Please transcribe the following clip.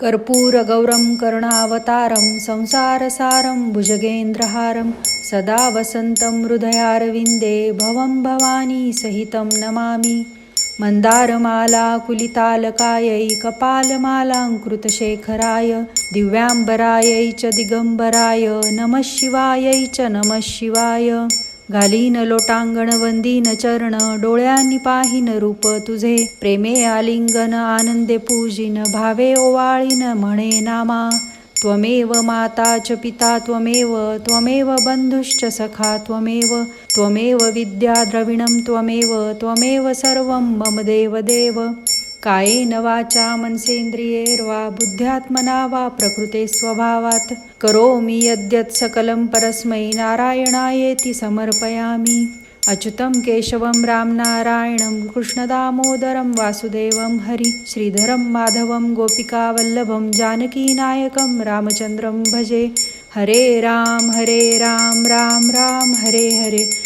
कर्पूरगौरं कर्णावतारं संसारसारं भुजगेन्द्रहारं सदा वसन्तं हृदयारविन्दे भवं भवानी सहितं नमामि। मन्दारमाला कुलितालकायै कपालमालाङ्कृतशेखराय दिव्याम्बरायै च दिगम्बराय नमः शिवायै च नमः शिवाय। घालीन लोटांगण वंदीन चरण डोळ्यांनी पाहिन रूप तुझे. प्रेमे आलिंगन आनंदे पूजिन भावे ओवाळीन म्हणे नामा. त्वमेव माता च पिता त्वमेव त्वमेव बंधुश्च सखा त्वमेव त्वमेव विद्या द्रविणं त्वमेव त्वमेव सर्वं मम देव देव कायेन वाचा मनसेंद्रियेर्वा बुद्ध्यात्मना वा प्रकृते स्वभावात्। करोमि यद्यत् सकलं परस्मै नारायणायेति समर्पयामि। अच्युतं केशवं रामनारायणं कृष्णदामोदरं वासुदेवं हरि श्रीधरं माधवं गोपिकावल्लभं जानकीनायकं रामचन्द्रं भजे। हरे राम हरे राम राम राम हरे हरे।